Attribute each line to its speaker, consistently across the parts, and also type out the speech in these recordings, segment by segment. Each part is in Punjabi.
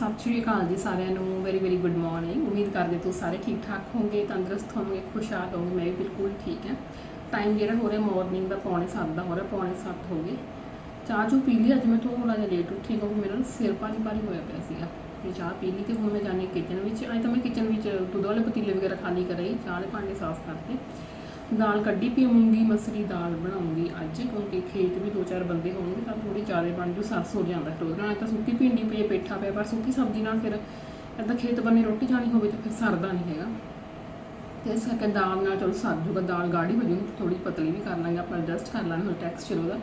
Speaker 1: ਸਤਿ ਸ਼੍ਰੀ ਅਕਾਲ ਜੀ ਸਾਰਿਆਂ ਨੂੰ ਵੈਰੀ ਵੈਰੀ ਗੁੱਡ ਮਾਰਨਿੰਗ ਉਮੀਦ ਕਰਦੇ ਤੁਸੀਂ ਸਾਰੇ ਠੀਕ ਠਾਕ ਹੋਵੋਗੇ, ਤੰਦਰੁਸਤ ਹੋਵੋਗੇ ਖੁਸ਼ਹਾਲ ਹੋਵੋਗੇ ਮੈਂ ਵੀ ਬਿਲਕੁਲ ਠੀਕ ਹਾਂ। ਟਾਈਮ ਜਿਹੜਾ ਹੋ ਰਿਹਾ ਮਾਰਨਿੰਗ ਦਾ ਪੌਣੇ 7 ਦਾ, ਹੋ ਰਿਹਾ ਪੌਣੇ 7 ਹੋ ਗਏ। ਚਾਹ ਚੂ ਪੀ ਲਈ, ਅੱਜ ਮੈਂ ਥੋੜਾ ਜਿਹਾ ਲੇਟ ਉੱਠੀ ਕਿਉਂਕਿ ਮੇਰਾ ਨਾ ਸਿਰ ਭਾਰੀ ਭਾਰੀ ਹੋਇਆ ਪਿਆ ਸੀਗਾ। ਤੇ ਚਾਹ ਪੀ ਲਈ ਤੇ ਹੁਣ ਮੈਂ ਜਾਣੀ ਕਿਚਨ ਵਿੱਚ। ਅੱਜ ਤਾਂ ਮੈਂ ਕਿਚਨ ਵਿੱਚ ਦੁੱਧ ਵਾਲੇ ਪਤੀਲੇ ਵਗੈਰਾ ਖਾਲੀ ਕਰ ਰਹੀ ਚਾਹ ਦੇ ਭਾਂਡੇ ਸਾਫ਼ ਕਰਕੇ ਦਾਲ ਕੱਢੀ ਪਈ ਮੂੰਗੀ ਮਸਰੀ ਦਾਲ ਬਣਾਉਂਗੀ ਅੱਜ, ਕਿਉਂਕਿ ਖੇਤ ਵੀ ਦੋ ਚਾਰ ਬੰਦੇ ਹੋਣਗੇ, ਤਾਂ ਥੋੜੀ ਜ਼ਿਆਦਾ ਬਣ ਜੂ ਸਰਸ ਹੋ ਜਾਂਦਾ ਫਿਰ ਉਹਦੇ ਨਾਲ ਤਾਂ ਸੁੱਕੀ ਭਿੰਡੀ ਪਈ, ਪੇਠਾ ਪਿਆ, ਪਰ ਸੁੱਕੀ ਸਬਜ਼ੀ ਨਾਲ ਫਿਰ ਏਦਾਂ ਖੇਤ ਬੰਨੇ ਰੋਟੀ ਜਾਣੀ ਹੋਵੇ ਤਾਂ ਫਿਰ ਸਰਦਾ ਨਹੀਂ ਹੈਗਾ। ਤੇ ਇਸ ਕਰਕੇ ਦਾਲ ਨਾਲ ਚਲੋ ਸਰ ਜੂਗਾ, ਦਾਲ ਗਾੜੀ ਹੋ ਜੂਗੀ ਥੋੜੀ ਪਤਲੀ ਵੀ ਕਰ ਲਾਂਗੇ, ਆਪਾਂ ਐਡਜਸਟ ਕਰ ਲਾਂਗੇ ਹੁਣ ਟੈਕਸਚਰ ਉਹਦਾ,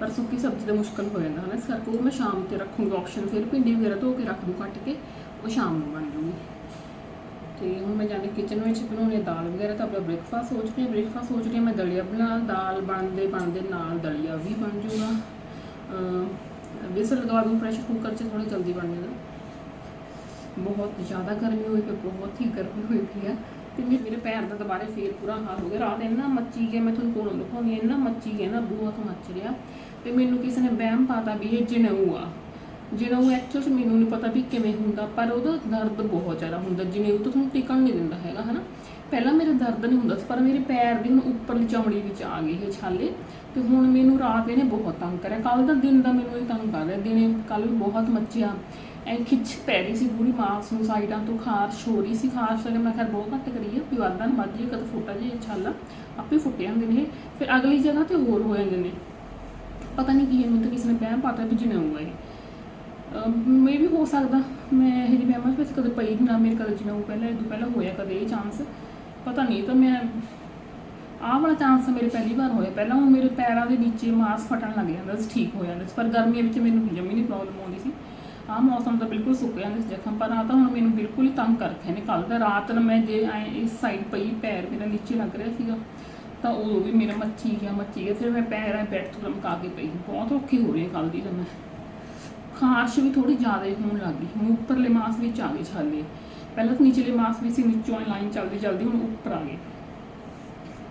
Speaker 1: ਪਰ ਸੁੱਕੀ ਸਬਜ਼ੀ ਦਾ ਮੁਸ਼ਕਲ ਹੋ ਜਾਂਦਾ ਹੈ ਨਾ ਇਸ ਕਰਕੇ ਉਹ ਮੈਂ ਸ਼ਾਮ ਤੇ ਰੱਖੂੰਗੀ ਆਪਸ਼ਨ ਫਿਰ ਭਿੰਡੀ ਵਗੈਰਾ ਧੋ ਕੇ ਰੱਖ ਦੂੰ ਕੱਟ ਕੇ, ਉਹ ਸ਼ਾਮ ਨੂੰ ਬਣ ਜੂਗੀ। ਤੇ ਹੁਣ ਮੈਂ ਜਾਣੀ ਕਿਚਨ ਵਿੱਚ ਬਣਾਉਣੀ ਹੈ ਦਾਲ ਵਗੈਰਾ ਤਾਂ ਆਪਣਾ ਬ੍ਰੇਕਫਾਸਟ ਸੋਚ ਰਹੀ ਹਾਂ। ਬ੍ਰੇਕਫਾਸਟ ਸੋਚ ਰਹੀ ਹਾਂ ਮੈਂ ਦਲੀਆ ਬਣਾ ਦਾਲ ਬਣਦੇ ਬਣਦੇ ਨਾਲ ਦਲੀਆ ਵੀ ਬਣ ਜੂਗਾ। ਅਹ ਵਿਸਲ ਲਗਾ ਦੂੰ ਪ੍ਰੈਸ਼ਰ ਕੁੱਕਰ 'ਚ ਥੋੜਾ ਜਲਦੀ ਬਣ ਜਾਂਦਾ ਬਹੁਤ ਜ਼ਿਆਦਾ ਗਰਮੀ ਹੋਈ ਪਈ ਬਹੁਤ ਹੀ ਗਰਮੀ ਹੋਈ ਪਈ ਆ ਤੇ ਮੇਰੇ ਮੇਰੇ ਪੈਰ ਦਾ ਦੁਬਾਰੇ ਫੇਰ ਪੂਰਾ ਹਾਲ ਹੋ ਗਿਆ। ਰਾਤ ਇੰਨਾ ਮੱਚੀ ਗਿਆ ਮੈਂ ਤੁਹਾਨੂੰ ਕੋਲੋਂ ਦਿਖਾਉਂਦੀ ਹਾਂ, ਇੰਨਾ ਮੱਚੀ ਗਿਆ ਨਾ ਬੂਹਾ ਤੋਂ ਮੱਚ ਰਿਹਾ। ਤੇ ਮੈਨੂੰ ਕਿਸੇ ਨੇ ਵਹਿਮ ਪਾਤਾ ਵੀ ਇਹ ਜਨੇਊ ਆ। ਜਿਹੜਾ ਉਹ ਐਕਚੁਅਲ ਚ ਮੈਨੂੰ ਨਹੀਂ ਪਤਾ ਵੀ ਕਿਵੇਂ ਹੁੰਦਾ, ਪਰ ਉਹਦਾ ਦਰਦ ਬਹੁਤ ਜ਼ਿਆਦਾ ਹੁੰਦਾ, ਜਿਵੇਂ ਉਹ ਤੋਂ ਤੁਹਾਨੂੰ ਟਿਕਣ ਨਹੀਂ ਦਿੰਦਾ ਹੈਗਾ, ਹਨਾ? ਪਹਿਲਾਂ ਮੇਰੇ ਦਰਦ ਨਹੀਂ ਹੁੰਦਾ ਸੀ, ਪਰ ਮੇਰੇ ਪੈਰ ਦੀ ਹੁਣ ਉੱਪਰਲੀ ਚਮੜੀ ਵਿੱਚ ਆ ਗਈ ਇਹ ਛਾਲੇ, ਤੇ ਹੁਣ ਮੈਨੂੰ ਰਾਤ ਇਹਨੇ ਬਹੁਤ ਤੰਗ ਕਰਿਆ। ਕੱਲ ਦਾ ਦਿਨ ਦਾ ਮੈਨੂੰ ਇਹ ਤੰਗ ਕਰ ਰਿਹਾ, ਦਿਨੇ ਕੱਲ ਬਹੁਤ ਮੱਚਿਆ। ਐ ਖਿੱਚ ਪੈ ਰਹੀ ਸੀ ਪੂਰੀ ਮਾਸ ਨੂੰ ਸਾਈਡਾਂ ਤੋਂ ਖਾਰਸ਼ ਹੋ ਰਹੀ ਸੀ ਖਾਰਸ਼ ਅਗਰ ਮੈਂ ਖੈਰ ਬਹੁਤ ਘੱਟ ਕਰੀ ਹੈ ਵੀ ਵਾਧਾ ਨਾ ਵੱਧ ਜੇ ਕਦ ਫੁੱਟਾ ਜੇ ਛਾਲਾ, ਆਪੇ ਫੁੱਟੇ ਜਾਂਦੇ ਨੇ ਇਹ। ਫਿਰ ਅਗਲੀ ਜਗ੍ਹਾ ਤੇ ਹੋਰ ਹੋ ਜਾਂਦੇ ਨੇ। ਪਤਾ ਨਹੀਂ ਕੀ ਇਹਨੂੰ ਤਾਂ ਕਿਸੇ ਨੇ ਵਹਿਮ ਪਾਤਾ ਵੀ ਜਨੇਊਗਾ ਇਹ। ਮੇ ਵੀ ਹੋ ਸਕਦਾ। ਮੈਂ ਇਹ ਜਿਹੀ ਵਹਿਮਾਂ ਵਿੱਚ ਕਦੇ ਪਈ ਨਾ, ਮੇਰੇ ਕਦੇ ਜਨੇਊ ਪਹਿਲਾਂ ਇਹ ਪਹਿਲਾਂ ਹੋਇਆ ਕਦੇ ਇਹ ਚਾਂਸ ਪਤਾ ਨਹੀਂ ਤਾਂ ਮੈਂ, ਆਹ ਵਾਲਾ ਚਾਂਸ ਮੇਰੇ ਪਹਿਲੀ ਵਾਰ ਹੋਇਆ। ਪਹਿਲਾਂ ਉਹ ਮੇਰੇ ਪੈਰਾਂ ਦੇ ਨੀਚੇ ਮਾਸ ਫਟਣ ਲੱਗ ਜਾਂਦਾ ਸੀ, ਠੀਕ ਹੋ ਜਾਂਦਾ ਸੀ। ਪਰ ਗਰਮੀਆਂ ਵਿੱਚ ਮੈਨੂੰ ਜਮੀ ਨਹੀਂ ਪ੍ਰੋਬਲਮ ਆਉਂਦੀ ਸੀ। ਆਹ ਮੌਸਮ ਤਾਂ ਬਿਲਕੁਲ ਸੁੱਕ ਜਾਂਦਾ ਸੀ ਜ਼ਖਮ, ਪਰ ਆ ਤਾਂ ਹੁਣ ਮੈਨੂੰ ਬਿਲਕੁਲ ਹੀ ਤੰਗ ਕਰਕੇ ਰੱਖਿਆ ਨੇ। ਕੱਲ ਦਾ ਰਾਤ ਨੂੰ ਮੈਂ ਜੇ ਐਂ ਇਸ ਸਾਈਡ ਪਈ, ਪੈਰ ਮੇਰਾ ਨੀਚੇ ਲੱਗ ਰਿਹਾ ਸੀਗਾ, ਤਾਂ ਉਦੋਂ ਵੀ ਮੇਰਾ ਮੱਚੀ ਗਿਆ ਮੱਚੀ ਗਿਆ, ਫਿਰ ਮੈਂ ਪੈਰ ਐ ਬੈਠ ਤੋਂ ਲਮਕਾ ਕੇ ਪਈ। ਬਹੁਤ ਔਖੀ ਹੋ ਰਹੀ ਹੈ ਕੱਲ ਦੀ ਤਾਂ ਮੈਂ। ਖਾਰਸ਼ ਵੀ ਥੋੜੀ ਜ਼ਿਆਦਾ ਹੀ ਹੋਣ ਲੱਗ ਗਈ। ਹੁਣ ਉੱਪਰਲੇ ਮਾਸ ਵਿੱਚ ਆ ਗਏ ਛਾਲੇ। ਪਹਿਲਾਂ ਤਾਂ ਨੀਚਲੇ ਮਾਸ ਵਿੱਚ ਸੀ ਨੀਚੋਂ ਲਾਈਨ ਚੱਲਦੀ ਚੱਲਦੀ ਹੁਣ ਉੱਪਰ ਆ ਗਏ।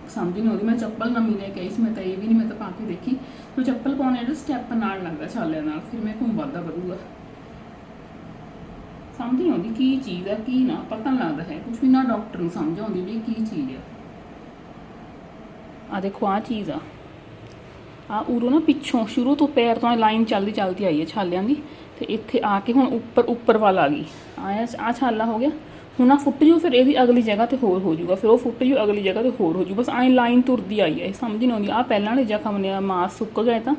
Speaker 1: ਸਮਝ ਨਹੀਂ ਆਉਂਦੀ। ਮੈਂ ਚੱਪਲ ਨਵੀਂ ਲੈ ਕੇ ਆਈ ਸੀ, ਮੈਂ ਤਾਂ ਇਹ ਵੀ ਨਹੀਂ ਮੈਂ ਤਾਂ ਪਾ ਕੇ ਦੇਖੀ। ਤੇ ਚੱਪਲ ਪਾਉਣੇ ਜਿਹੜਾ ਸਟੈਪ ਨਾਲ ਲੱਗਦਾ ਛਾਲਿਆਂ ਨਾਲ, ਫਿਰ ਮੈਂ ਘੁੰਮ ਵੱਧਦਾ ਵਧੂਗਾ। ਸਮਝ ਨਹੀਂ ਆਉਂਦੀ ਕੀ ਚੀਜ਼ ਆ, ਕੀ ਨਾ, ਪਤਾ ਨਹੀਂ ਲੱਗਦਾ ਹੈ। ਕੁਝ ਵੀ ਨਾ ਡਾਕਟਰ ਨੂੰ ਸਮਝ ਆਉਂਦੀ ਵੀ ਕੀ ਚੀਜ਼ ਆ। ਆ ਦੇਖੋ ਆ ਚੀਜ਼ ਆ। ਆ ਉਰੋਂ ਨਾ ਪਿੱਛੋਂ, ਸ਼ੁਰੂ ਤੋਂ ਪੈਰ ਤੋਂ ਲਾਈਨ ਚੱਲਦੀ ਚੱਲਦੀ ਆਈ ਹੈ ਛਾਲਿਆਂ ਦੀ, ਤੇ ਇੱਥੇ ਆ ਕੇ ਹੁਣ ਉੱਪਰ ਉੱਪਰ ਵੱਲ ਆ ਗਈ। ਆਇਆ ਆ ਛਾਲਾ ਹੋ ਗਿਆ। ਹੁਣ ਆ ਫੁੱਟ ਜੂ, ਫਿਰ ਇਹਦੀ ਅਗਲੀ ਜਗ੍ਹਾ ਤੇ ਹੋਰ ਹੋ ਜਾਊਗਾ ਫਿਰ ਉਹ ਫੁੱਟ ਜੂ, ਅਗਲੀ ਜਗ੍ਹਾ ਤੇ ਹੋਰ ਹੋ ਜੂ। ਬਸ ਐਂ ਲਾਈਨ ਤੁਰਦੀ ਆਈ ਹੈ, ਇਹ ਸਮਝ ਨਹੀਂ ਆਉਂਦੀ। ਆ ਪਹਿਲਾਂ ਵਾਲੇ ਜ਼ਖਮ ਨੇ ਮਾਸ ਸੁੱਕ ਗਏ ਤਾਂ।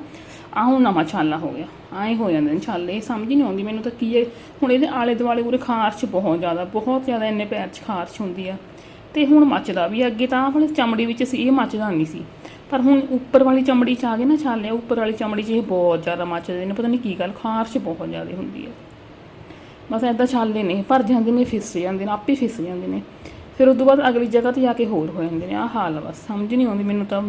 Speaker 1: ਆ ਹੁਣ ਨਵਾਂ ਛਾਲਾ ਹੋ ਗਿਆ। ਐਂ ਹੋ ਜਾਂਦੇ ਨੇ ਛਾਲੇ, ਇਹ ਸਮਝ ਨਹੀਂ ਆਉਂਦੀ। ਮੈਨੂੰ ਤਾਂ ਕੀ ਹੈ, ਹੁਣ ਇਹਦੇ ਆਲੇ ਦੁਆਲੇ ਉਰੇ ਖਾਰਸ਼ ਬਹੁਤ ਜ਼ਿਆਦਾ ਬਹੁਤ ਜ਼ਿਆਦਾ ਇੰਨੇ ਪੈਰ 'ਚ ਖਾਰਸ਼ ਹੁੰਦੀ ਆ। ਤੇ ਹੁਣ ਮੱਚਦਾ ਵੀ ਆ। ਅੱਗੇ ਤਾਂ, ਆਹ ਵਾਲੀ ਚਮੜੀ ਵਿੱਚ ਸੀ, ਇਹ ਮੱਚਦਾ ਨਹੀਂ ਸੀ। ਪਰ ਹੁਣ ਉੱਪਰ ਵਾਲੀ ਚਮੜੀ 'ਚ ਆ ਗਏ ਨਾ ਛਾਲੇ, ਉੱਪਰ ਵਾਲੀ ਚਮੜੀ 'ਚ ਇਹ ਬਹੁਤ ਜ਼ਿਆਦਾ ਮੱਚਦੇ ਨੇ, ਪਤਾ ਨਹੀਂ ਕੀ ਗੱਲ, ਖਾਰਸ਼ ਬਹੁਤ ਜ਼ਿਆਦਾ ਹੁੰਦੀ ਹੈ। ਬਸ ਐਦਾਂ ਛਾਲੇ ਨੇ, ਭਰ ਜਾਂਦੇ ਨੇ, ਫਿਸ ਜਾਂਦੇ ਨੇ, ਆਪੇ ਫਿਸ ਜਾਂਦੇ ਨੇ। ਫਿਰ ਉਸ ਤੋਂ ਬਾਅਦ ਅਗਲੀ ਜਗ੍ਹਾ ਤੇ ਜਾ ਕੇ ਹੋਰ ਹੋ ਜਾਂਦੇ ਨੇ, ਆਹ ਹਾਲ ਬਸ, ਸਮਝ ਨਹੀਂ ਆਉਂਦੀ ਮੈਨੂੰ ਤਾਂ।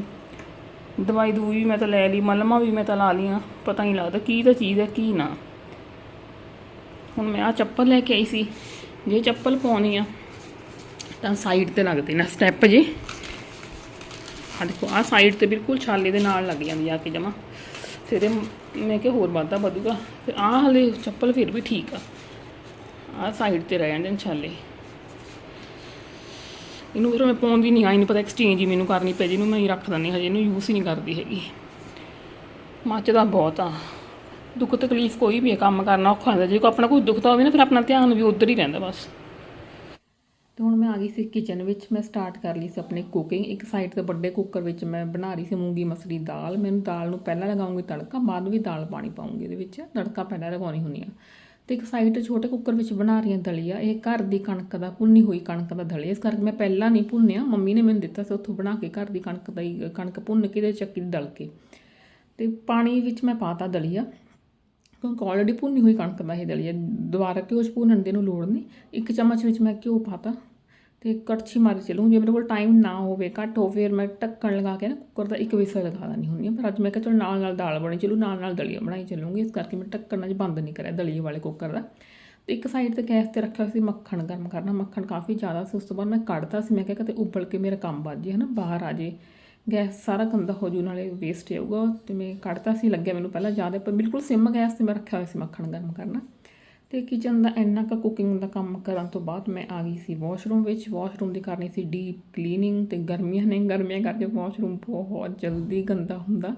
Speaker 1: ਦਵਾਈ ਦੂਈ ਵੀ ਮੈਂ ਤਾਂ ਲੈ ਲਈ, ਮਲਮਾਂ ਵੀ ਮੈਂ ਤਾਂ ਲਾ ਲਈਆਂ, ਪਤਾ ਨਹੀਂ ਲੱਗਦਾ ਕੀ ਤਾਂ ਚੀਜ਼ ਹੈ, ਕੀ ਨਾ। ਹੁਣ ਮੈਂ ਆ ਚੱਪਲ ਲੈ ਕੇ ਆਈ ਸੀ, ਜੇ ਚੱਪਲ ਪਾਉਣੀ ਆ ਤਾਂ ਸਾਈਡ ਤੇ ਲੱਗਦੇ ਨਾ ਸਟੈਪ ਜੇ। ਆ ਦੇਖੋ ਆ ਸਾਈਡ ਤੇ ਬਿਲਕੁਲ ਛਾਲੇ ਦੇ ਨਾਲ ਲੱਗ ਜਾਂਦੀ ਆ ਕੇ ਜਮਾ। ਫਿਰ ਮੈਂ ਕਿ ਹੋਰ ਵਾਧਾ ਵਧੂਗਾ। ਫਿਰ ਆ ਹਲੇ ਚੱਪਲ ਫਿਰ ਵੀ ਠੀਕ ਆ। ਆ ਸਾਈਡ ਤੇ ਰਹਿ ਜਾਂਦੇ ਨੇ ਛਾਲੇ। ਇਹਨੂੰ ਫਿਰ ਮੈਂ ਪਾਉਂਦੀ ਨਹੀਂ ਆਈ ਨਹੀਂ ਪਤਾ ਐਕਸਚੇਂਜ ਹੀ ਮੈਨੂੰ ਕਰਨੀ ਪੈ ਜੀ, ਇਹਨੂੰ ਮੈਂ ਹੀ ਰੱਖ ਦਿੰਦੀ ਹਜੇ ਇਹਨੂੰ ਯੂਜ਼ ਹੀ ਨਹੀਂ ਕਰਦੀ ਹੈਗੀ। ਮੱਚਦਾ ਬਹੁਤ ਆ। ਦੁੱਖ ਤਕਲੀਫ ਕੋਈ ਵੀ ਹੈ ਕੰਮ ਕਰਨਾ ਔਖਾ ਹੁੰਦਾ। ਜੇ ਕੋਈ ਆਪਣਾ ਕੋਈ ਦੁੱਖਦਾ ਹੋਵੇ ਨਾ, ਫਿਰ ਆਪਣਾ ਧਿਆਨ ਵੀ ਉਧਰ ਹੀ ਰਹਿੰਦਾ ਬਸ। ਤੇ ਹੁਣ ਮੈਂ ਆ ਗਈ ਸੀ ਕਿਚਨ ਵਿੱਚ, ਮੈਂ ਸਟਾਰਟ ਕਰ ਲਈ ਸੀ ਆਪਣੀ ਕੁਕਿੰਗ ਇੱਕ ਸਾਈਡ ਤੇ ਵੱਡੇ ਕੁੱਕਰ ਵਿੱਚ ਮੈਂ ਬਣਾ ਰਹੀ ਸੀ ਮੂੰਗੀ ਮਸਰੀ ਦਾਲ। ਮੈਨੂੰ ਦਾਲ ਨੂੰ ਪਹਿਲਾਂ ਲਗਾਉਂਗੀ ਤੜਕਾ, ਬਾਅਦ ਵੀ ਦਾਲ ਪਾਣੀ ਪਾਉਂਗੀ ਇਹਦੇ ਵਿੱਚ। ਤੜਕਾ ਪਹਿਲਾਂ ਲਗਾਉਣੀ ਹੁੰਦੀ ਆ। ਤੇ ਇੱਕ ਸਾਈਡ ਤੇ ਛੋਟੇ ਕੁੱਕਰ ਵਿੱਚ ਬਣਾ ਰਹੀ ਹਾਂ ਦਲੀਆ। ਇਹ ਘਰ ਦੀ ਕਣਕ ਦਾ, ਭੁੰਨੀ ਹੋਈ ਕਣਕ ਦਾ ਦਲੀਆ। ਇਸ ਕਰਕੇ ਮੈਂ ਪਹਿਲਾਂ ਨਹੀਂ ਭੁੰਨਿਆ। ਮੰਮੀ ਨੇ ਮੈਨੂੰ ਦਿੱਤਾ ਸੀ ਉੱਥੋਂ ਬਣਾ ਕੇ ਘਰ ਦੀ ਕਣਕ ਦਾ ਹੀ, ਕਣਕ ਭੁੰਨ ਕੇ ਤੇ ਚੱਕੀ ਦਲ ਕੇ। ਤੇ ਪਾਣੀ ਵਿੱਚ ਮੈਂ ਪਾਤਾ ਦਲੀਆ। ਕਿਉਂਕਿ ਆਲਰੇਡੀ ਭੁੰਨੀ ਹੋਈ ਕਣਕ ਦਾ ਇਹ ਦਲੀਆ। ਦੁਬਾਰਾ ਘਿਓ 'ਚ ਭੁੰਨਣ ਦੇ ਨੂੰ ਲੋੜ ਨਹੀਂ। ਇੱਕ ਚਮਚ ਵਿੱਚ ਮੈਂ ਘਿਓ ਪਾਤਾ। ਤੇ ਕੜਛੀ ਮਾਰੀ ਚੱਲੂੰ, ਜੇ ਮੇਰੇ ਕੋਲ ਟਾਈਮ ਨਾ ਹੋਵੇ, ਘੱਟ ਹੋਵੇ, ਫਿਰ ਮੈਂ ਢੱਕਣ ਲਗਾ ਕੇ ਨਾ ਕੁੱਕਰ ਦਾ ਇੱਕ ਵਿਸਲ ਲਗਾ ਦਿੰਦੀ ਹੁੰਦੀ ਹਾਂ। ਪਰ ਅੱਜ ਮੈਂ ਕਿਹਾ ਚਲੋ ਨਾਲ ਨਾਲ ਦਾਲ ਬਣੀ ਚੱਲੂ, ਨਾਲ ਨਾਲ ਦਲੀਆ ਬਣਾਈ ਚੱਲੂੰਗੀ, ਇਸ ਕਰਕੇ ਮੈਂ ਢੱਕਣ ਅੱਜ ਬੰਦ ਨਹੀਂ ਕਰਿਆ ਦਲੀਏ ਵਾਲੇ ਕੁੱਕਰ ਦਾ। ਤੇ ਇੱਕ ਸਾਈਡ ਤੇ ਗੈਸ ਤੇ ਰੱਖਿਆ ਹੋਇਆ ਸੀ ਮੱਖਣ, ਗਰਮ ਕਰਨਾ ਮੱਖਣ ਕਾਫੀ ਜ਼ਿਆਦਾ ਸੀ, ਉਸ ਤੋਂ ਬਾਅਦ ਮੈਂ ਕੱਢਤਾ ਸੀ, ਮੈਂ ਕਿਹਾ ਕਿਤੇ ਉਬਲ ਕੇ ਮੇਰਾ ਕੰਮ ਵੱਜ ਜੇ, ਹਨਾ, ਬਾਹਰ ਆ ਜੇ। ਗੈਸ ਸਾਰਾ ਗੰਦਾ ਹੋ ਜੂ, ਨਾਲੇ ਵੇਸਟ ਹੋਊਗਾ ਤੇ ਮੈਂ ਕੱਢਤਾ ਸੀ, ਲੱਗਿਆ ਮੈਨੂੰ ਪਹਿਲਾਂ ਜ਼ਿਆਦਾ, ਪਰ ਬਿਲਕੁਲ ਸਿਮ ਗੈਸ ਤੇ ਮੈਂ ਰੱਖਿਆ ਹੋਇਆ ਸੀ ਮੱਖਣ ਗਰਮ ਕਰਨਾ। ਤੇ ਕਿਚਨ ਦਾ ਇੰਨਾ ਕੁ ਕੁਕਿੰਗ ਦਾ ਕੰਮ ਕਰਨ ਤੋਂ ਬਾਅਦ ਮੈਂ ਆ ਗਈ ਸੀ ਵਾਸ਼ਰੂਮ ਵਿੱਚ। ਵਾਸ਼ਰੂਮ ਦੀ ਕਰਨੀ ਸੀ ਡੀਪ ਕਲੀਨਿੰਗ ਤੇ ਗਰਮੀਆਂ ਨੇ, ਗਰਮੀਆਂ ਕਰਕੇ ਵਾਸ਼ਰੂਮ ਬਹੁਤ ਜਲਦੀ ਗੰਦਾ ਹੁੰਦਾ।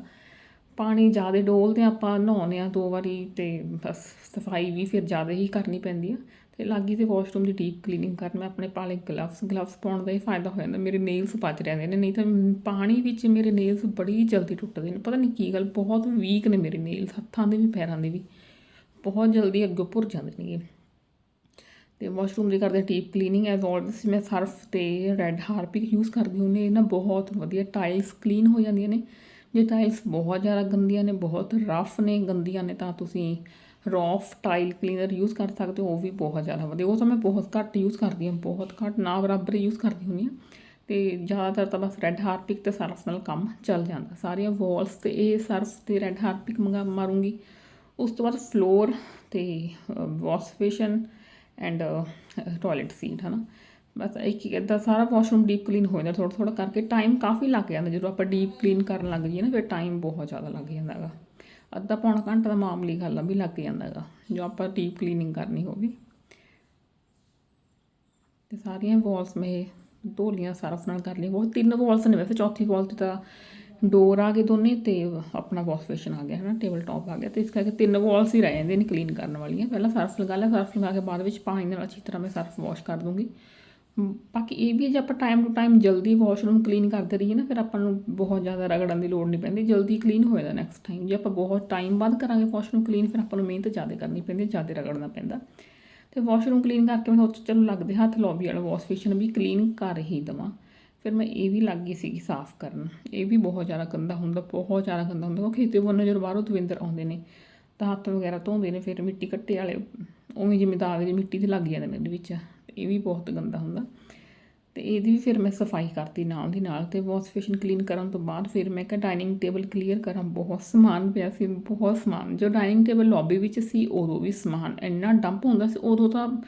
Speaker 1: ਪਾਣੀ ਜ਼ਿਆਦਾ ਡੋਲਦੇ ਆਪਾਂ ਨਹਾਉਂਦੇ ਹਾਂ ਦੋ ਵਾਰੀ ਤੇ ਬਸ ਸਫ਼ਾਈ ਵੀ ਫਿਰ ਜ਼ਿਆਦਾ ਹੀ ਕਰਨੀ ਪੈਂਦੀ ਆ। ਤੇ ਲਾਗੀ ਤੇ ਵਾਸ਼ਰੂਮ ਦੀ ਡੀਪ ਕਲੀਨਿੰਗ ਕਰਨ ਮੈਂ ਆਪਣੇ ਪਾਲੇ ਗਲਵਸ ਗਲਵਸ ਪਾਉਣ ਦਾ ਹੀ ਫਾਇਦਾ ਹੋ ਜਾਂਦਾ। ਮੇਰੇ ਨੇਲਸ ਬਚ ਰਹਿੰਦੇ ਨੇ, ਨਹੀਂ ਤਾਂ ਪਾਣੀ ਵਿੱਚ ਮੇਰੇ ਨੇਲਸ ਬੜੀ ਜਲਦੀ ਟੁੱਟਦੇ ਨੇ। ਪਤਾ ਨਹੀਂ ਕੀ ਗੱਲ, ਬਹੁਤ ਵੀਕ ਨੇ ਮੇਰੇ ਨੇਲਸ ਹੱਥਾਂ ਦੇ ਵੀ, ਪੈਰਾਂ ਦੇ ਵੀ। ਬਹੁਤ ਜਲਦੀ ਅੱਗੇ ਭੁਰ ਜਾਂਦੇ ਨੇਗੇ ਤੇ ਵਾਸ਼ਰੂਮ ਦੀ ਕਰਦੇ ਡੀਪ ਕਲੀਨਿੰਗ ਐਜ਼ ਆਲਵੇਸ ਮੈਂ ਸਰਫ ਤੇ ਰੈੱਡ ਹਾਰਪਿਕ ਯੂਜ਼ ਕਰਦੀ ਹੁੰਦੀ ਇਹ ਨਾ ਬਹੁਤ ਵਧੀਆ ਟਾਈਲਸ ਕਲੀਨ ਹੋ ਜਾਂਦੀਆਂ ਨੇ। ਜੇ ਟਾਈਲਸ ਬਹੁਤ ਜ਼ਿਆਦਾ ਗੰਦੀਆਂ ਨੇ, ਬਹੁਤ ਰਫ ਨੇ, ਗੰਦੀਆਂ ਨੇ ਤਾਂ ਤੁਸੀਂ ਰੌਫ ਟਾਈਲ ਕਲੀਨਰ ਯੂਜ਼ ਕਰ ਸਕਦੇ ਹੋ। ਉਹ ਵੀ ਬਹੁਤ ਜ਼ਿਆਦਾ ਵਧੀਆ। ਉਹ ਤਾਂ ਮੈਂ ਬਹੁਤ ਘੱਟ ਯੂਜ਼ ਕਰਦੀ ਹਾਂ, ਬਹੁਤ ਘੱਟ ਨਾ ਬਰਾਬਰ ਯੂਜ਼ ਕਰਦੀ ਹੁੰਦੀ ਹਾਂ। ਤੇ ਜ਼ਿਆਦਾਤਰ ਤਾਂ ਬਸ ਰੈੱਡ ਹਾਰਪਿਕ ਤੇ ਸਰਫ ਨਾਲ ਕੰਮ ਚੱਲ ਜਾਂਦਾ। ਸਾਰੀਆਂ ਵਾਲਸ ਤੇ ਇਹ ਸਰਫ ਤੇ ਰੈੱਡ ਹਾਰਪਿਕ ਮੰਗਾ ਮਾਰੂੰਗੀ। ਉਸ ਤੋਂ ਬਾਅਦ ਫਲੋਰ ਤੇ wash basin and toilet seat ਹਨਾ? ਬਸ ਇੱਕ ਇੱਕ ਇੱਦਾਂ ਸਾਰਾ ਵਾਸ਼ਰੂਮ ਡੀਪ ਕਲੀਨ ਹੋ ਜਾਂਦਾ ਥੋੜਾ ਥੋੜਾ ਕਰਕੇ। ਟਾਈਮ ਕਾਫੀ ਲੱਗ ਜਾਂਦਾ, ਜਦੋਂ ਆਪਾਂ ਡੀਪ ਕਲੀਨ ਕਰਨ ਲੱਗ ਜਾਈਏ ਨਾ, ਫਿਰ ਟਾਈਮ ਬਹੁਤ ਜ਼ਿਆਦਾ ਲੱਗ ਜਾਂਦਾ ਹੈਗਾ। ਅੱਧਾ ਪੌਣਾ ਘੰਟਾ ਦਾ ਮਾਮੂਲੀ ਗੱਲ ਆ ਵੀ ਲੱਗ ਜਾਂਦਾ ਹੈਗਾ, ਜੋ ਆਪਾਂ ਡੀਪ ਕਲੀਨਿੰਗ ਕਰਨੀ ਹੋਵੇ ਤੇ ਸਾਰੀਆਂ ਵਾਲਸ ਮੈਂ ਧੋ ਲਈਆਂ ਸਰਫ ਨਾਲ ਕਰ ਲਈਆਂ। ਉਹ ਤਿੰਨ ਵਾਲਸ ਨੇ ਵੈਸੇ, ਚੌਥੀ ਵਾਲ ਤੇ ਤਾਂ ਡੋਰ ਆ ਗਏ ਦੋਨੇ ਤੇ ਆਪਣਾ ਵਾਸ਼ ਬੇਸ਼ਨ ਆ ਗਿਆ ਹੈ ਨਾ ਟੇਬਲ ਟੌਪ ਆ ਗਿਆ ਤੇ ਇਸ ਕਰਕੇ ਤਿੰਨ ਵਾਲਸ ਹੀ ਰਹਿ ਜਾਂਦੇ ਨੇ ਕਲੀਨ ਕਰਨ ਵਾਲੀਆਂ। ਪਹਿਲਾਂ ਸਰਫ ਲਗਾ ਲਿਆ, ਸਰਫ ਲਗਾ ਕੇ ਬਾਅਦ ਵਿੱਚ ਪਾਣੀ ਨਾਲ ਅੱਛੀ ਤਰ੍ਹਾਂ ਮੈਂ ਸਰਫ ਵਾਸ਼ ਕਰ ਦੂੰਗੀ। ਬਾਕੀ ਇਹ ਵੀ ਹੈ ਜੇ ਆਪਾਂ ਟਾਈਮ ਟੂ ਟਾਈਮ ਜਲਦੀ ਵਾਸ਼ਰੂਮ ਕਲੀਨ ਕਰਦੇ ਰਹੀਏ ਨਾ, ਫਿਰ ਆਪਾਂ ਨੂੰ ਬਹੁਤ ਜ਼ਿਆਦਾ ਰਗੜਨ ਦੀ ਲੋੜ ਨਹੀਂ ਪੈਂਦੀ, ਜਲਦੀ ਕਲੀਨ ਹੋ ਜਾਂਦਾ ਨੈਕਸਟ ਟਾਈਮ ਜੇ ਆਪਾਂ ਬਹੁਤ ਟਾਈਮ ਬਾਅਦ ਕਰਾਂਗੇ ਵਾਸ਼ਰੂਮ ਕਲੀਨ, ਫਿਰ ਆਪਾਂ ਨੂੰ ਮਿਹਨਤ ਜ਼ਿਆਦਾ ਕਰਨੀ ਪੈਂਦੀ, ਜ਼ਿਆਦਾ ਰਗੜਨਾ ਪੈਂਦਾ। ਤੇ ਵਾਸ਼ਰੂਮ ਕਲੀਨ ਕਰਕੇ ਮੈਂ ਸੋਚ ਚਲੋ ਲੱਗਦੇ ਹੱਥ, ਲੌਬੀ ਵਾਲਾ ਵਾਸ਼ ਬੇਸ਼ਨ ਵੀ ਕਲੀਨ ਕਰ ਹੀ ਦਵਾਂ। ਫਿਰ ਮੈਂ ਇਹ ਵੀ ਲੱਗ ਗਈ ਸੀਗੀ ਸਾਫ਼ ਕਰਨ। ਇਹ ਵੀ ਬਹੁਤ ਜ਼ਿਆਦਾ ਗੰਦਾ ਹੁੰਦਾ, ਬਹੁਤ ਜ਼ਿਆਦਾ ਗੰਦਾ ਹੁੰਦਾ। ਉਹ ਖੇਤੀ ਵੱਲੋਂ ਜਦੋਂ ਬਾਹਰੋਂ ਦਵਿੰਦਰ ਆਉਂਦੇ ਨੇ, ਤਾਂ ਹੱਥ ਵਗੈਰਾ ਧੋਂਦੇ ਨੇ, ਫਿਰ ਮਿੱਟੀ ਕੱਟੇ ਵਾਲੇ, ਉਵੇਂ ਜਿਵੇਂ ਦਾਗ ਦੀ ਮਿੱਟੀ ਤੇ ਲੱਗ ਜਾਂਦੇ ਨੇ ਇਹਦੇ ਵਿੱਚ। ਇਹ ਵੀ ਬਹੁਤ ਗੰਦਾ ਹੁੰਦਾ। ਤੇ ਇਹਦੀ ਵੀ ਫਿਰ ਮੈਂ ਸਫ਼ਾਈ ਕਰਤੀ ਨਾਲ ਦੀ ਨਾਲ ਤੇ ਵਾਸ਼ ਕਲੀਨ ਕਰਨ ਤੋਂ ਬਾਅਦ ਫਿਰ ਮੈਂ ਕਿਹਾ ਡਾਈਨਿੰਗ ਟੇਬਲ ਕਲੀਅਰ ਕਰਾਂ। ਬਹੁਤ ਸਮਾਨ ਪਿਆ ਸੀ, ਬਹੁਤ ਸਮਾਨ। ਜੋ ਡਾਈਨਿੰਗ ਟੇਬਲ ਲੌਬੀ ਵਿੱਚ ਸੀ, ਉਦੋਂ ਵੀ ਸਮਾਨ। ਇੰਨਾ ਡੰਪ ਹੁੰਦਾ ਸੀ, ਉਦੋਂ ਤਾਂ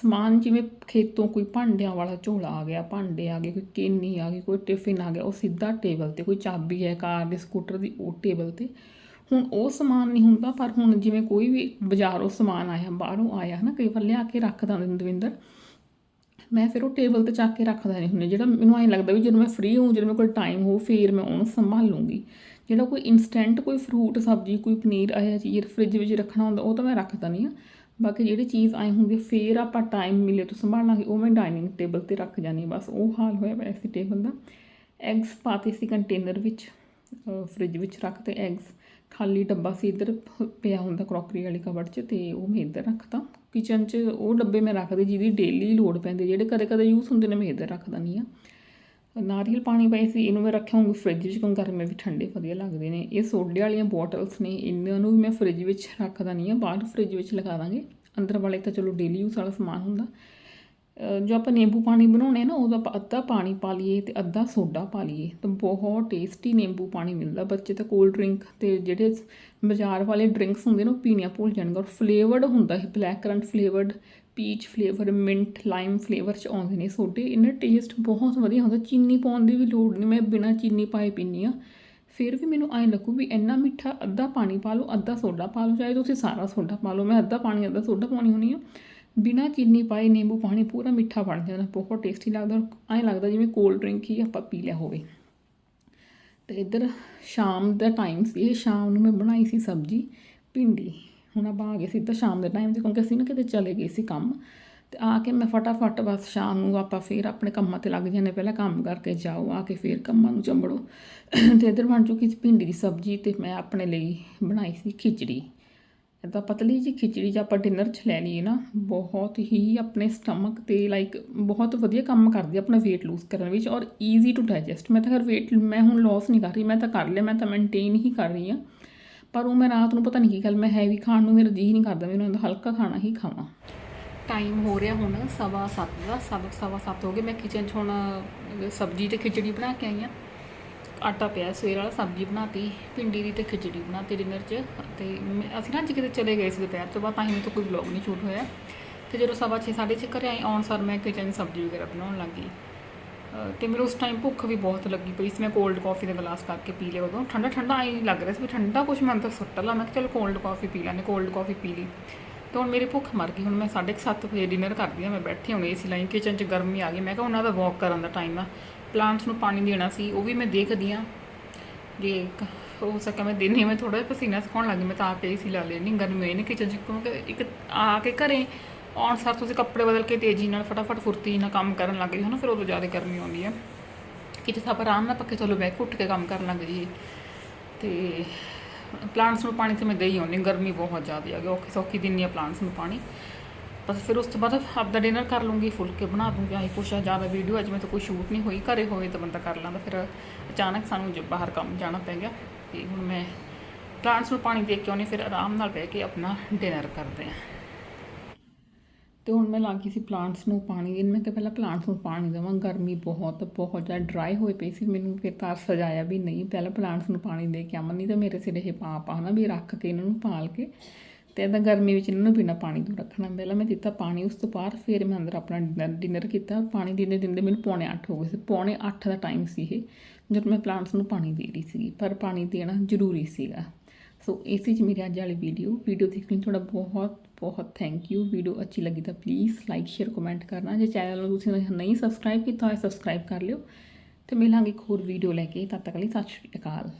Speaker 1: ਸਮਾਨ ਜਿਵੇਂ ਖੇਤੋਂ ਕੋਈ ਭਾਂਡਿਆਂ ਵਾਲਾ ਝੋਲਾ ਆ ਗਿਆ, ਭਾਂਡੇ ਆ ਗਏ, ਕੋਈ ਕੇਨੀ ਆ ਗਈ, ਕੋਈ ਟਿਫਿਨ ਆ ਗਿਆ, ਉਹ ਸਿੱਧਾ ਟੇਬਲ ਤੇ, ਕੋਈ ਚਾਬੀ ਹੈ ਕਾਰ ਦੇ ਸਕੂਟਰ ਦੀ, ਉਹ ਟੇਬਲ ਤੇ। ਹੁਣ ਉਹ ਸਮਾਨ ਨਹੀਂ ਹੁੰਦਾ, ਪਰ ਹੁਣ ਜਿਵੇਂ ਕੋਈ ਵੀ ਬਾਜ਼ਾਰੋਂ ਸਮਾਨ ਆਇਆ, ਬਾਹਰੋਂ ਆਇਆ ਹਨਾ, ਕਈ ਵਾਰ ਲਿਆ ਕੇ ਰੱਖਦਾ ਦਵਿੰਦਰ। ਮੈਂ ਫਿਰ ਉਹ ਟੇਬਲ ਤੇ ਚੱਕ ਕੇ ਰੱਖਦਾ ਨਹੀਂ ਹੁੰਦੀ, ਜਿਹੜਾ ਮੈਨੂੰ ਐਂ ਲੱਗਦਾ ਵੀ ਜਦੋਂ ਮੈਂ ਫ੍ਰੀ ਹੋਊਂ, ਜਦੋਂ ਮੇਰੇ ਕੋਲ ਟਾਈਮ ਹੋ ਫਿਰ ਮੈਂ ਉਹਨੂੰ ਸੰਭਾਲ ਲੂੰਗੀ ਜਿਹੜਾ ਕੋਈ ਇਨਸਟੈਂਟ ਕੋਈ ਫਰੂਟ ਸਬਜ਼ੀ, ਕੋਈ ਪਨੀਰ ਆਇਆ ਚੀਜ਼ ਫ੍ਰਿਜ ਵਿੱਚ ਰੱਖਣਾ ਹੁੰਦਾ, ਉਹ ਤਾਂ ਮੈਂ ਰੱਖਦਾ ਨਹੀਂ ਆ। ਬਾਕੀ ਜਿਹੜੀ ਚੀਜ਼ ਆਈ ਹੁੰਦੀ ਫਿਰ ਆਪਾਂ ਟਾਈਮ ਮਿਲੇ ਤਾਂ ਸੰਭਾਲਾਂਗੇ ਉਹ ਮੈਂ ਡਾਈਨਿੰਗ ਟੇਬਲ ਤੇ ਰੱਖ ਜਾਨੀ ਬਸ ਉਹ ਹਾਲ ਹੋਇਆ ਪਿਆ ਸੀ ਟੇਬਲ ਦਾ। ਐਗਸ ਪਾਤੇ ਸੀ ਕੰਟੇਨਰ ਵਿੱਚ ਫ੍ਰਿਜ ਵਿੱਚ ਰੱਖਤੇ ਐਗਸ ਖਾਲੀ ਡੱਬਾ ਸੀ ਇੱਧਰ ਪਿਆ ਹੁੰਦਾ ਕਰੋਕਰੀ ਵਾਲੀ ਕਬੜ 'ਚ ਤੇ ਉਹ ਮੈਂ ਇੱਧਰ ਰੱਖਤਾ। ਕਿਚਨ 'ਚ ਉਹ ਡੱਬੇ ਮੈਂ ਰੱਖਦੀ ਜਿਹਦੀ ਡੇਲੀ ਲੋੜ ਪੈਂਦੀ ਜਿਹੜੇ ਕਦੇ ਕਦੇ ਯੂਜ਼ ਹੁੰਦੇ ਨੇ ਮੈਂ ਇੱਧਰ ਰੱਖ ਦਿੰਦੀ ਆ। ਨਾਰੀਅਲ ਪਾਣੀ ਪਏ ਸੀ, ਇਹਨੂੰ ਮੈਂ ਰੱਖਿਆ ਹੋਊਗਾ ਫ੍ਰਿਜ ਵਿੱਚ ਕਿਉਂਕਿ ਗਰਮੀ ਵੀ ਠੰਡੇ ਵਧੀਆ ਲੱਗਦੇ ਨੇ। ਇਹ ਸੋਡੇ ਵਾਲੀਆਂ ਬੋਟਲਸ ਨੇ ਇਹਨਾਂ ਨੂੰ ਵੀ ਮੈਂ ਫ੍ਰਿਜ ਵਿੱਚ ਰੱਖਦਾ ਨਹੀਂ ਆ, ਬਾਹਰ ਫ੍ਰਿਜ ਵਿੱਚ ਲਗਾ ਦਾਂਗੇ। ਅੰਦਰ ਵਾਲੇ ਤਾਂ ਚਲੋ ਡੇਲੀ ਯੂਜ਼ ਵਾਲਾ ਸਮਾਨ ਹੁੰਦਾ। ਜੋ ਆਪਾਂ ਨਿੰਬੂ ਪਾਣੀ ਬਣਾਉਣੇ ਨਾ ਉਹਦਾ ਆਪਾਂ ਅੱਧਾ ਪਾਣੀ ਪਾ ਲਈਏ ਤੇ ਅੱਧਾ ਸੋਡਾ ਪਾ ਲਈਏ। ਤਾਂ ਬਹੁਤ ਟੇਸਟੀ ਨਿੰਬੂ ਪਾਣੀ ਮਿਲਦਾ, ਬੱਚੇ ਤਾਂ ਕੋਲਡ ਡਰਿੰਕ ਤੇ ਜਿਹੜੇ ਬਾਜ਼ਾਰ ਵਾਲੇ ਡਰਿੰਕਸ ਹੁੰਦੇ ਨੇ, ਉਹ ਪੀਣੀਆਂ ਭੁੱਲ ਜਾਣਗੇ। ਔਰ ਫਲੇਵਰਡ ਹੁੰਦਾ ਇਹ blackcurrant flavoured peach flavour, mint, lime flavour ਚ ਆਉਂਦੇ ਨੇ ਸੋਡੇ। ਇਹਨਾਂ ਟੇਸਟ ਬਹੁਤ ਵਧੀਆ ਹੁੰਦਾ। ਚੀਨੀ ਪਾਉਣ ਦੀ ਵੀ ਲੋੜ ਨਹੀਂ। ਮੈਂ ਬਿਨਾਂ ਚੀਨੀ ਪਾਏ ਪੀਨੀ ਆ ਫਿਰ ਵੀ ਮੈਨੂੰ ਐਂ ਲੱਗੂ ਵੀ ਇੰਨਾ ਮਿੱਠਾ ਅੱਧਾ ਪਾਣੀ ਪਾ ਲਓ, ਅੱਧਾ ਸੋਡਾ ਪਾ ਲਓ। ਚਾਹੇ ਤੁਸੀਂ ਸਾਰਾ ਸੋਡਾ ਪਾ ਲਓ। ਮੈਂ ਅੱਧਾ ਪਾਣੀ, ਅੱਧਾ ਸੋਡਾ ਪਾਉਣੀ ਹੁੰਦੀ ਆ ਬਿਨਾਂ ਚੀਨੀ ਪਾਏ ਨਿੰਬੂ ਪਾਣੀ ਪੂਰਾ ਮਿੱਠਾ ਬਣ ਜਾਂਦਾ। ਬਹੁਤ ਟੇਸਟੀ ਲੱਗਦਾ। ਔਰ ਐਂ ਲੱਗਦਾ ਜਿਵੇਂ ਕੋਲਡ ਡਰਿੰਕ ਹੀ ਆਪਾਂ ਪੀ ਲਿਆ ਹੋਵੇ। ਤੇ ਇੱਧਰ ਸ਼ਾਮ ਦਾ ਟਾਈਮ ਸੀ। ਇਹ ਸ਼ਾਮ ਨੂੰ ਮੈਂ ਬਣਾਈ ਸੀ ਸਬਜ਼ੀ ਭਿੰਡੀ। ਹੁਣ ਆਪਾਂ ਆ ਗਏ ਸੀ ਤਾਂ ਸ਼ਾਮ ਦੇ ਟਾਈਮ ਤੇ ਕਿਉਂਕਿ ਅਸੀਂ ਨਾ ਕਿਤੇ ਚਲੇ ਗਏ ਸੀ ਕੰਮ, ਤੇ ਆ ਕੇ ਮੈਂ ਫਟਾਫਟ ਬਸ ਸ਼ਾਮ ਨੂੰ ਆਪਾਂ ਫੇਰ ਆਪਣੇ ਕੰਮਾਂ ਤੇ ਲੱਗ ਜਾਂਦੇ ਪਹਿਲਾਂ ਕੰਮ ਕਰਕੇ ਜਾਓ, ਆ ਕੇ ਫੇਰ ਕੰਮਾਂ ਨੂੰ ਚੰਬੜੋ। ਤੇ ਇੱਧਰ ਬਣ ਚੁੱਕੀ ਸੀ ਭਿੰਡੀ ਦੀ ਸਬਜ਼ੀ ਤੇ ਮੈਂ ਆਪਣੇ ਲਈ ਬਣਾਈ ਸੀ ਖਿਚੜੀ। ਇੱਦਾਂ ਪਤਲੀ ਜੀ ਖਿਚੜੀ ਜੇ ਆਪਾਂ ਡਿਨਰ 'ਚ ਲੈ ਲਈਏ ਨਾ, ਬਹੁਤ ਹੀ ਆਪਣੇ ਸਟਮਕ ਤੇ ਲਾਈਕ ਬਹੁਤ ਵਧੀਆ ਕੰਮ ਕਰਦੀ ਆਪਣਾ weight ਲੂਜ਼ ਕਰਨ ਵਿੱਚ ਔਰ ਈਜ਼ੀ ਟੂ ਡਾਈਜੈਸਟ ਮੈਂ ਤਾਂ ਖੈਰ weight ਮੈਂ ਹੁਣ ਲੋਸ ਨਹੀਂ ਕਰ ਰਹੀ, ਮੈਂ ਤਾਂ ਕਰ ਲਿਆ, ਮੈਂ ਤਾਂ ਮੇਨਟੇਨ ਹੀ ਕਰ ਰਹੀ ਹਾਂ। ਪਰ ਉਹ ਮੈਂ ਰਾਤ ਨੂੰ ਪਤਾ ਨਹੀਂ ਕੀ ਗੱਲ, ਮੈਂ ਹੈਵੀ ਖਾਣ ਨੂੰ ਮੇਰਾ ਜੀ ਨਹੀਂ ਕਰਦਾ ਮੈਨੂੰ ਹੁੰਦਾ ਹਲਕਾ ਖਾਣਾ ਹੀ ਖਾਵਾਂ। ਟਾਈਮ ਹੋ ਰਿਹਾ ਹੁਣ, ਸਵਾ ਸੱਤ ਦਾ, ਸਵਾ ਸਵਾ ਸੱਤ ਹੋ ਗਏ। ਮੈਂ ਕਿਚਨ 'ਚ ਹੁਣ ਸਬਜ਼ੀ ਤੇ ਖਿਚੜੀ ਬਣਾ ਕੇ ਆਈ ਹਾਂ। ਆਟਾ ਪਿਆ, ਸਵੇਰ ਵਾਲਾ ਸਬਜ਼ੀ ਬਣਾਤੀ, ਭਿੰਡੀ ਦੀ ਤੇ ਖਿਚੜੀ ਬਣਾਤੀ ਡਿਨਰ 'ਚ। ਤੇ ਅਸੀਂ ਨਾ ਅੱਜ ਕਿਤੇ ਚਲੇ ਗਏ ਸੀ ਦੁਪਹਿਰ ਤੋਂ ਬਾਅਦ, ਤਾਂ ਹੀ ਮੈਨੂੰ ਤੋਂ ਕੋਈ ਵਲੌਗ ਨਹੀਂ ਸ਼ੂਟ ਹੋਇਆ। ਤੇ ਜਦੋਂ ਸਵਾ ਛੇ, ਸਾਢੇ ਛੇ ਘਰੇ ਆਈ, ਆਉਣ ਸਰ ਮੈਂ ਕਿਚਨ 'ਚ ਸਬਜ਼ੀ ਵਗੈਰਾ ਬਣਾਉਣ ਲੱਗ ਗਈ। ਤੇ ਮੈਨੂੰ ਉਸ ਟਾਈਮ ਭੁੱਖ ਵੀ ਬਹੁਤ ਲੱਗੀ ਪਈ ਸੀ। ਮੈਂ ਕੋਲਡ ਕਾਫੀ ਦਾ ਗਲਾਸ ਕਰਕੇ ਪੀ ਲਿਆ ਉਦੋਂ। ਠੰਡਾ ਠੰਡਾ ਆਈ ਲੱਗ ਰਿਹਾ ਸੀ ਵੀ ਠੰਡਾ ਕੁਝ ਮੈਂ ਅੰਦਰ ਸੁੱਟ ਲਾ। ਮੈਂ ਕਿਹਾ ਚਲ ਕੋਲਡ ਕਾਫੀ ਪੀ ਲੈਂਦੇ ਕੋਲਡ ਕਾਫੀ ਪੀ ਲਈ। ਤੇ ਹੁਣ ਮੇਰੀ ਭੁੱਖ ਮਰ ਗਈ। ਹੁਣ ਮੈਂ 7:30 ਵਜੇ ਡਿਨਰ ਕਰਦੀ ਆ ਮੈਂ ਬੈਠੀ ਹੁਣ ਏਸੀ ਲਾਈ। ਕਿਚਨ 'ਚ ਗਰਮੀ ਆ ਗਈ। ਮੈਂ ਕਿਹਾ ਉਹਨਾਂ ਦਾ ਵਾਕ ਕਰਨ ਦਾ ਟਾਈਮ ਆ। ਪਲਾਂਟਸ ਨੂੰ ਪਾਣੀ ਦੇਣਾ ਸੀ। ਉਹ ਵੀ ਮੈਂ ਦੇਖਦੀ ਆ ਜੇ ਹੋ ਸਕੇ ਮੈਂ ਦਿਨੇ ਮੈਂ ਥੋੜਾ ਪਸੀਨਾ ਸੁਕਾਉਣ ਲੱਗੀ ਮੈਂ ਤਾਂ ਆ ਕੇ ਏਸੀ ਲਾ ਲੈਣੀ ਗਰਮੀ ਹੋਈ ਨੇ ਕਿਚਨ 'ਚ। ਕਿਉਂਕਿ ਇੱਕ ਆ ਕੇ ਘਰੇ ਆਉਣ ਸਾਰ ਤੁਸੀਂ ਕੱਪੜੇ ਬਦਲ ਕੇ ਤੇਜ਼ੀ ਨਾਲ ਫਟਾਫਟ ਫੁਰਤੀ ਨਾਲ ਕੰਮ ਕਰਨ ਲੱਗ ਜਾਓ ਨਾ ਫਿਰ ਉਦੋਂ ਜ਼ਿਆਦਾ ਗਰਮੀ ਆਉਂਦੀ ਹੈ ਕਿ ਜਿੱਥੇ ਆਪਾਂ ਆਰਾਮ ਨਾਲ ਪੱਕੇ ਥੱਲੋਂ ਬਹਿ ਕੇ ਉੱਠ ਕੇ ਕੰਮ ਕਰਨ ਲੱਗ ਜਾਈਏ। ਤੇ ਪਲਾਂਟਸ ਨੂੰ ਪਾਣੀ ਤੇ ਮੈਂ ਦੇਈ ਆਉਂਦੀ ਗਰਮੀ ਬਹੁਤ ਜ਼ਿਆਦਾ ਆ ਗਈ ਔਖੀ ਸੌਖੀ ਦਿੰਨੀ ਆ ਪਲਾਂਟਸ ਨੂੰ ਪਾਣੀ। ਬਸ ਫਿਰ ਉਸ ਤੋਂ ਬਾਅਦ ਆਪਦਾ ਡਿਨਰ ਕਰ ਲੂੰਗੀ, ਫੁਲਕੇ ਬਣਾ ਦੂੰਗੀ, ਆਹੀ ਕੁਛ ਆ, ਜ਼ਿਆਦਾ ਵੀਡੀਓ ਅੱਜ ਮੈਂ ਤਾਂ ਕੋਈ ਸ਼ੂਟ ਨਹੀਂ ਹੋਈ, ਘਰੇ ਹੋਵੇ ਤਾਂ ਬੰਦਾ ਕਰ ਲੈਂਦਾ, ਫਿਰ ਅਚਾਨਕ ਸਾਨੂੰ ਜੇ ਬਾਹਰ ਕੰਮ ਜਾਣਾ ਪੈ ਗਿਆ, ਤੇ ਹੁਣ ਮੈਂ ਪਲਾਂਟਸ ਨੂੰ ਪਾਣੀ ਦੇ ਕੇ ਆਉਣੀ ਫਿਰ ਆਰਾਮ ਨਾਲ ਬਹਿ ਕੇ ਆਪਣਾ ਡਿਨਰ ਕਰਦੇ ਆ ਤੇ ਹੁਣ ਮੈਂ ਲੱਗੀ ਸੀ ਪਲਾਂਟਸ ਨੂੰ ਪਾਣੀ ਦੇਣ ਮੈਂ ਕਿਹਾ ਪਹਿਲਾਂ ਪਲਾਂਟਸ ਨੂੰ ਪਾਣੀ ਦੇਵਾਂ। ਗਰਮੀ ਬਹੁਤ ਬਹੁਤ ਜ਼ਿਆਦਾ ਡਰਾਈ ਹੋਏ ਪਈ ਸੀ। ਮੈਨੂੰ ਫਿਰ ਤਾਂ ਸਜਾਇਆ ਵੀ ਨਹੀਂ। ਪਹਿਲਾਂ ਪਲਾਂਟਸ ਨੂੰ ਪਾਣੀ ਦੇ ਕੇ ਆਵਾਂ। ਨਹੀਂ ਤਾਂ ਮੇਰੇ ਸਿਰ ਇਹ ਪਾ ਪਾ ਨਾ ਵੀ ਰੱਖ ਕੇ ਇਹਨਾਂ ਨੂੰ ਪਾਲ ਕੇ ਤੇ ਇਹਦਾ ਗਰਮੀ ਵਿੱਚ ਇਹਨਾਂ ਨੂੰ ਬਿਨਾਂ ਪਾਣੀ ਤੋਂ ਰੱਖਣਾ। ਪਹਿਲਾਂ ਮੈਂ ਦਿੱਤਾ ਪਾਣੀ, ਉਸ ਤੋਂ ਬਾਅਦ ਫਿਰ ਮੈਂ ਅੰਦਰ ਆਪਣਾ ਡਿਨਰ ਡਿਨਰ ਕੀਤਾ। ਪਾਣੀ ਦਿੰਦੇ ਦਿੰਦੇ ਮੈਨੂੰ ਪੌਣੇ 8 ਹੋ ਗਏ ਸੀ। ਪੌਣੇ 8 ਦਾ ਟਾਈਮ ਸੀ ਇਹ, ਜਦ ਮੈਂ ਪਲਾਂਟਸ ਨੂੰ ਪਾਣੀ ਦੇ ਰਹੀ ਸੀ ਪਰ ਪਾਣੀ ਦੇਣਾ ਜ਼ਰੂਰੀ ਸੀਗਾ। ਸੋ ਇਸੇ 'ਚ ਮੇਰੀ ਅੱਜ ਵਾਲੀ ਵੀਡੀਓ ਵੀਡੀਓ ਦੇਖਣ ਲਈ ਤੁਹਾਡਾ ਬਹੁਤ ਬਹੁਤ ਥੈਂਕ ਯੂ ਵੀਡੀਓ ਅੱਛੀ ਲੱਗੀ ਤਾਂ ਪਲੀਜ਼ ਲਾਈਕ ਸ਼ੇਅਰ ਕਮੈਂਟ ਕਰਨਾ। ਜੇ ਚੈਨਲ ਨੂੰ ਤੁਸੀਂ ਨਹੀਂ ਸਬਸਕ੍ਰਾਈਬ ਕੀਤਾ ਹੋਇਆ ਸਬਸਕ੍ਰਾਈਬ ਕਰ ਲਿਓ। ਤੇ ਮਿਲਾਂਗੇ ਇੱਕ ਹੋਰ ਵੀਡੀਓ ਲੈ ਕੇ। ਤਦ ਤੱਕ ਲਈ ਸਤਿ ਸ਼੍ਰੀ ਅਕਾਲ।